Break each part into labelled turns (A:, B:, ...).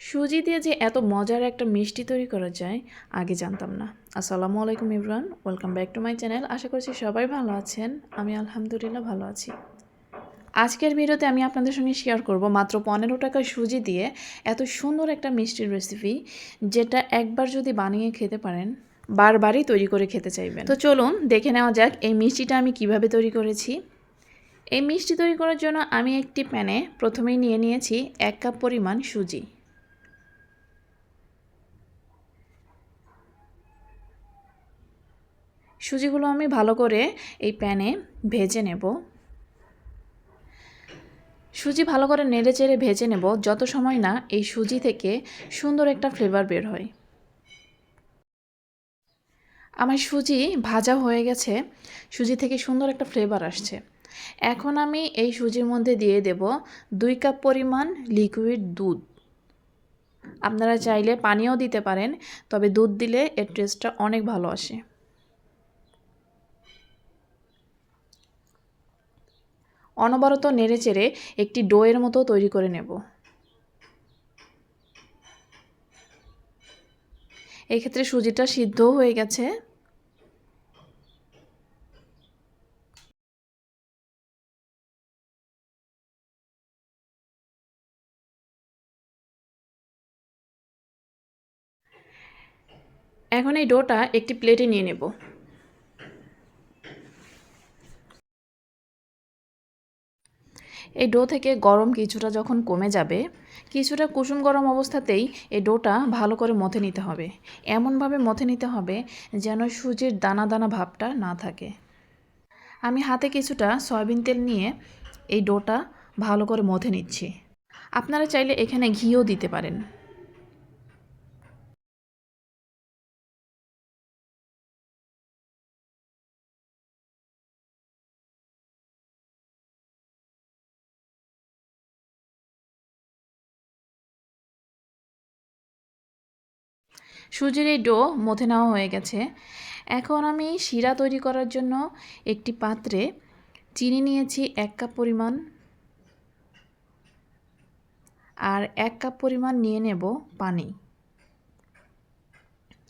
A: সুজি দিয়ে যে এত মজার একটা মিষ্টি তৈরি করা যায়, আগে জানতাম না। আসসালামু আলাইকুম Imran, welcome back to my channel. আশা করছি সবাই ভালো আছেন। আমি আলহামদুলিল্লাহ ভালো আছি। আজকের ভিডিওতে আমি আপনাদের সঙ্গে শেয়ার করব মাত্র পনেরো টাকা সুজি দিয়ে এত সুন্দর একটা মিষ্টির রেসিপি যেটা একবার যদি বানিয়ে খেতে পারেন, বারবারই তৈরি করে খেতে চাইবেন। তো চলুন দেখে নেওয়া যাক এই মিষ্টিটা আমি কীভাবে তৈরি করেছি। এই মিষ্টি তৈরি করার জন্য আমি একটি প্যানে প্রথমেই নিয়ে নিয়েছি এক কাপ পরিমাণ সুজি। সুজিগুলো আমি ভালো করে এই প্যানে ভেজে নেব। সুজি ভালো করে নেড়ে চেড়ে ভেজে নেব, যত সময় না এই সুজি থেকে সুন্দর একটা ফ্লেভার বের হয়। আমার সুজি ভাজা হয়ে গেছে, সুজি থেকে সুন্দর একটা ফ্লেভার আসছে। এখন আমি এই সুজির মধ্যে দিয়ে দেব দুই কাপ পরিমাণ লিকুইড দুধ। আপনারা চাইলে পানিও দিতে পারেন, তবে দুধ দিলে এর টেস্টটা অনেক ভালো আসে। অনবরত নেড়ে চেড়ে একটি ডোয়ের মতো তৈরি করে নেব। এক্ষেত্রে সুজিটা সিদ্ধ হয়ে গেছে। এখন এই ডোটা একটি প্লেটে নিয়ে নেব। এই ডো থেকে গরম কিছুটা যখন কমে যাবে, কিছুটা কুসুম গরম অবস্থাতেই এই ডোটা ভালো করে মথে নিতে হবে। এমনভাবে মথে নিতে হবে যেন সুজির দানা দানা ভাবটা না থাকে। আমি হাতে কিছুটা সয়াবিন তেল নিয়ে এই ডোটা ভালো করে মথে নিচ্ছি। আপনারা চাইলে এখানে ঘিও দিতে পারেন। সুজির এই ডো মথে নেওয়া হয়ে গেছে। এখন আমি শিরা তৈরি করার জন্য একটি পাত্রে চিনি নিয়েছি এক কাপ পরিমাণ। আর এক কাপ পরিমাণ নিয়ে নেব পানি।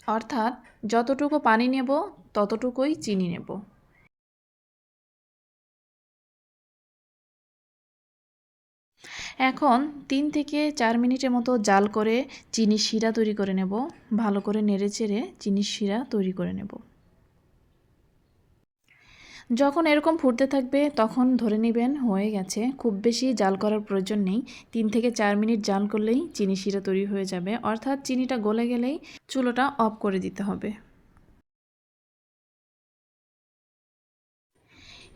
A: অর্থাৎ যতটুকু পানি নেব, ততটুকুই চিনি নেব। এখন তিন থেকে চার মিনিটের মতো জাল করে চিনির শিরা তৈরি করে নেব। ভালো করে নেড়ে চেড়ে চিনির শিরা তৈরি করে নেব। যখন এরকম ফুটতে থাকবে, তখন ধরে নেবেন হয়ে গেছে। খুব বেশি জাল করার প্রয়োজন নেই। তিন থেকে চার মিনিট জাল করলেই চিনি শিরা তৈরি হয়ে যাবে। অর্থাৎ চিনিটা গলে গেলেই চুলোটা অফ করে দিতে হবে।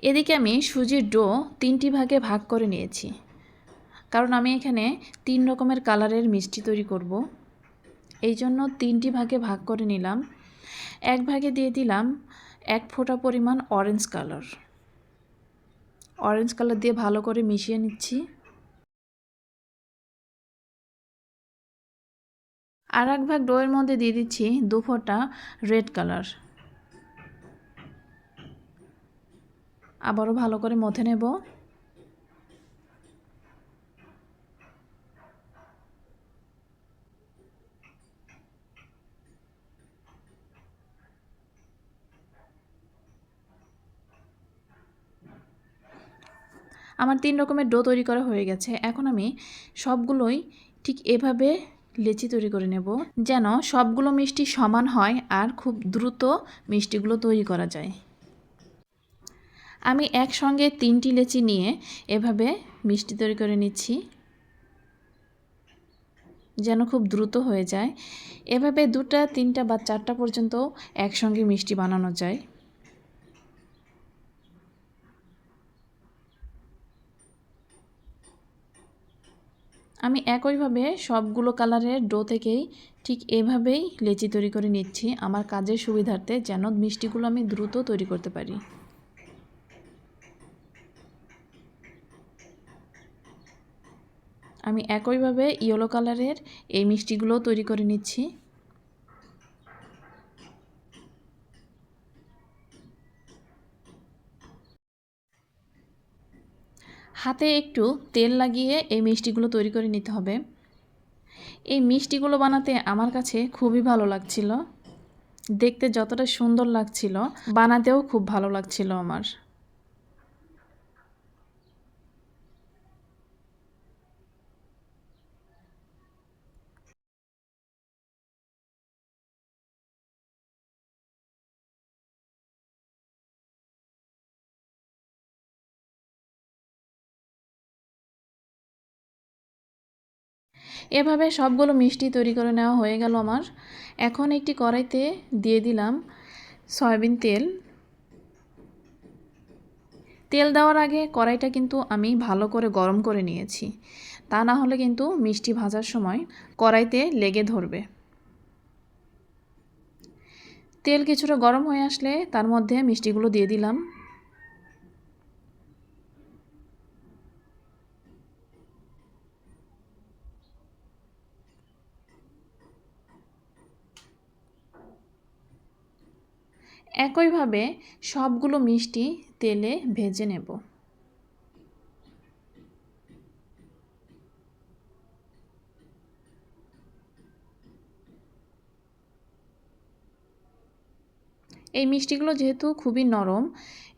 A: এদিকে আমি সুজির ডো তিনটি ভাগে ভাগ করে নিয়েছি। কারণ আমি এখানে তিন রকমের কালারের মিষ্টি তৈরি করব। এই জন্য তিনটি ভাগে ভাগ করে নিলাম। এক ভাগে দিয়ে দিলাম এক ফোঁটা পরিমাণ অরেঞ্জ কালার অরেঞ্জ কালার দিয়ে ভালো করে মিশিয়ে নিচ্ছি। আর এক ভাগ ডোয়ের মধ্যে দিয়ে দিচ্ছি দু ফোঁটা রেড কালার আবারও ভালো করে মথে নেব। আমার তিন রকমের ডো তৈরি করা হয়ে গেছে। এখন আমি সবগুলোই ঠিক এভাবে লেচি তৈরি করে নেব, যেন সবগুলো মিষ্টি সমান হয় আর খুব দ্রুত মিষ্টিগুলো তৈরি করা যায়। আমি একসঙ্গে তিনটি লেচি নিয়ে এভাবে মিষ্টি তৈরি করে নিচ্ছি, যেন খুব দ্রুত হয়ে যায়। এভাবে দুটা, তিনটা বা চারটা পর্যন্ত একসঙ্গে মিষ্টি বানানো যায়। আমি একইভাবে সবগুলো কালারের ডো থেকেই ঠিক এভাবেই লেচি তৈরি করে নিচ্ছি। আমার কাজের সুবিধার্থে যেন মিষ্টিগুলো আমি দ্রুত তৈরি করতে পারি। আমি একইভাবে ইয়েলো কালারের এই মিষ্টিগুলো তৈরি করে নিচ্ছি। হাতে একটু তেল লাগিয়ে এই মিষ্টিগুলো তৈরি করে নিতে হবে। এই মিষ্টিগুলো বানাতে আমার কাছে খুবই ভালো লাগছিল। দেখতে যতটা সুন্দর লাগছিল, বানাতেও খুব ভালো লাগছিল আমার। এভাবে সবগুলো মিষ্টি তৈরি করে নেওয়া হয়ে গেল আমার। এখন একটি কড়াইতে দিয়ে দিলাম সয়াবিন তেল। তেল দেওয়ার আগে কড়াইটা কিন্তু আমি ভালো করে গরম করে নিয়েছি। তা না হলে কিন্তু মিষ্টি ভাজার সময় কড়াইতে লেগে ধরবে। তেল কিছুটা গরম হয়ে আসলে তার মধ্যে মিষ্টিগুলো দিয়ে দিলাম। একইভাবে সবগুলো মিষ্টি তেলে ভেজে নেব। এই মিষ্টিগুলো যেহেতু খুবই নরম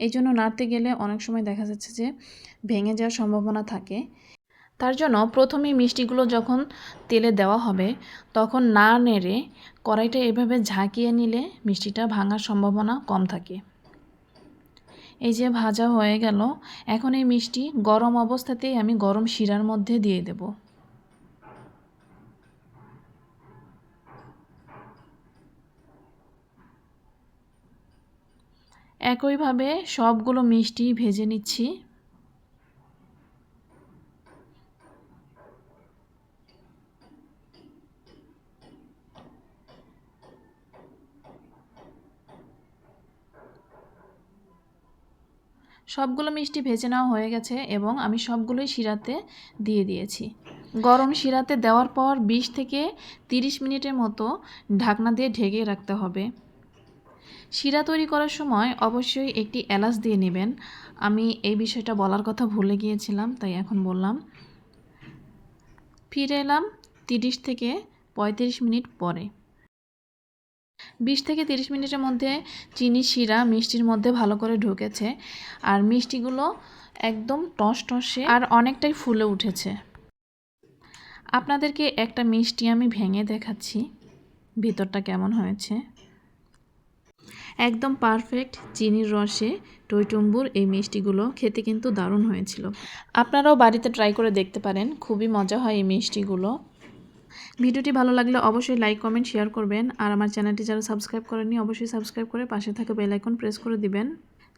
A: এই জন্য নাড়তে গেলে অনেক সময় দেখা যাচ্ছে যে ভেঙে যাওয়ার সম্ভাবনা থাকে। তার জন্য প্রথমে মিষ্টিগুলো যখন তেলে দেওয়া হবে, তখন না নেড়ে কড়াইটা এভাবে ঝাঁকিয়ে নিলে মিষ্টিটা ভাঙার সম্ভাবনা কম থাকে। এই যে ভাজা হয়ে গেল, এখন এই মিষ্টি গরম অবস্থাতেই আমি গরম শিরার মধ্যে দিয়ে দেব। একইভাবে সবগুলো মিষ্টি ভেজে নিচ্ছি। সবগুলো মিষ্টি ভেজে নেওয়া হয়ে গেছে এবং আমি সবগুলোই শিরাতে দিয়ে দিয়েছি। গরম শিরাতে দেওয়ার পর ২০ থেকে ৩০ মিনিটের মতো ঢাকনা দিয়ে ঢেকে রাখতে হবে। শিরা তৈরি করার সময় অবশ্যই একটি এলাচ দিয়ে নেবেন। আমি এই বিষয়টা বলার কথা ভুলে গিয়েছিলাম, তাই এখন বললাম। ফিরে এলাম তিরিশ থেকে পঁয়ত্রিশ মিনিট পরে। বিশ থেকে তিরিশ মিনিটের মধ্যে চিনি, শিরা, মিষ্টির মধ্যে ভালো করে ঢুকেছে। আর মিষ্টিগুলো একদম টস টসে আর অনেকটাই ফুলে উঠেছে। আপনাদেরকে একটা মিষ্টি আমি ভেঙে দেখাচ্ছি। ভিতরটা কেমন হয়েছে? একদম পারফেক্ট চিনির রসে টইটুম্বুর এই মিষ্টিগুলো খেতে কিন্তু দারুণ হয়েছিল। আপনারাও বাড়িতে ট্রাই করে দেখতে পারেন। খুবই মজা হয় এই মিষ্টিগুলো। ভিডিওটি ভালো লাগলে অবশ্যই লাইক, কমেন্ট, শেয়ার করবেন। আর আমার চ্যানেলটি যারা সাবস্ক্রাইব করেননি, অবশ্যই সাবস্ক্রাইব করে পাশে থাকা বেল আইকন প্রেস করে দিবেন।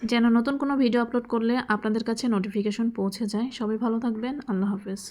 A: যেন নতুন কোনো ভিডিও আপলোড করলে আপনাদের কাছে নোটিফিকেশন পৌঁছে যায়। সবাই ভালো থাকবেন। আল্লাহ হাফেজ।